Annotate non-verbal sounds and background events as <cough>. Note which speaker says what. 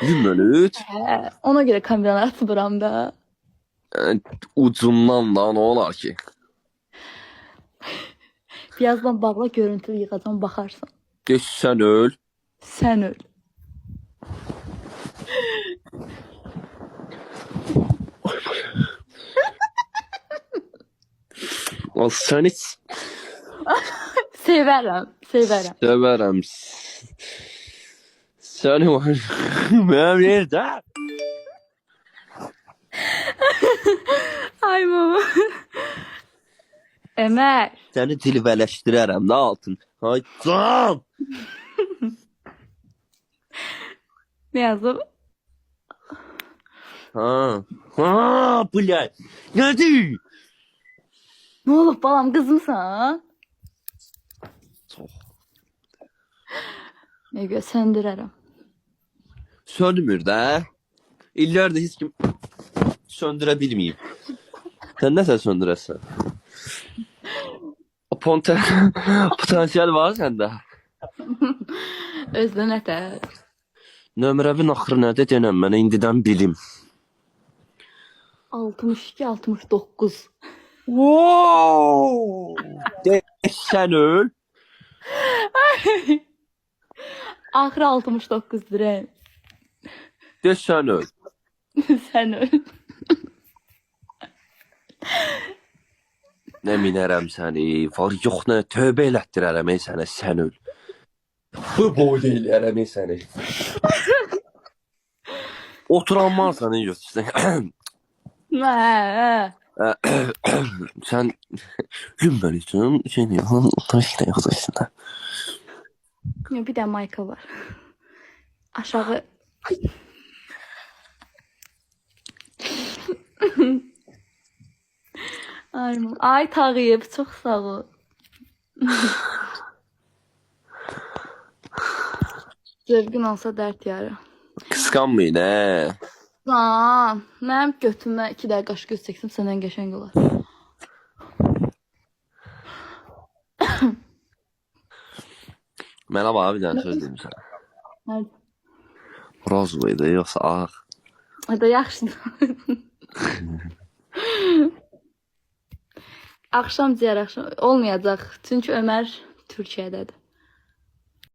Speaker 1: Limönüt.
Speaker 2: Hə, ona görə kameranı açmıram <laughs> da.
Speaker 1: e, Ucundan da ne olar ki?
Speaker 2: Birazdan bağla görüntülü yığacam baxarsan.
Speaker 1: Geç sen öl.
Speaker 2: Sən öl.
Speaker 1: Al seni s- <laughs>
Speaker 2: Sevərəm, sevərəm.
Speaker 1: severim. Seni <laughs> var. Benim yerde.
Speaker 2: Ay baba. Ömer,
Speaker 1: Seni tilveleştirerim ne altın. Hay can.
Speaker 2: ne yazıb?
Speaker 1: Ha. Ha, blядь. Nedir?
Speaker 2: Nə olub balam, qızmısan?
Speaker 1: Çox.
Speaker 2: Ne gör, söndürərəm.
Speaker 1: Sönmür de. İllerde hiç kim söndürebilmeyeyim. Sen söndüresen? O ponte <laughs> potansiyel var sende.
Speaker 2: Özdə nətər?
Speaker 1: Nömrəvin axırı nədir denən mənə indidən bilim.
Speaker 2: 62 69.
Speaker 1: Wow! Sən öl.
Speaker 2: Axırı 69 dirəm.
Speaker 1: De sən öl. <laughs>
Speaker 2: Sən öl.
Speaker 1: Nə minərəm səni. Var yox nə tövbə elətdirərəm ey sənə sən öl. Bu boyda eləyərəm ey səni. Oturanman səni götürsən. <coughs>
Speaker 2: Nə?
Speaker 1: Sen lümben için şey ne taşla yazarsın da.
Speaker 2: Ya bir də mayka var. Aşağı Ay, ay Tağıyev çox sağ ol. Zövqün olsa dərd yarı.
Speaker 1: Kıskanmayın he.
Speaker 2: Lan, mənim götümə 2 dəqiqə qaş göz çəksəm səndən qəşəng olar.
Speaker 1: Mənə bax bir dənə söz deyim sənə.
Speaker 2: Hadi.
Speaker 1: Roz muydu yoxsa ağ?
Speaker 2: Hadi yaxşıdır. Axşam ciyər axşam olmayacaq. Çünki Ömər Türkiyədədir.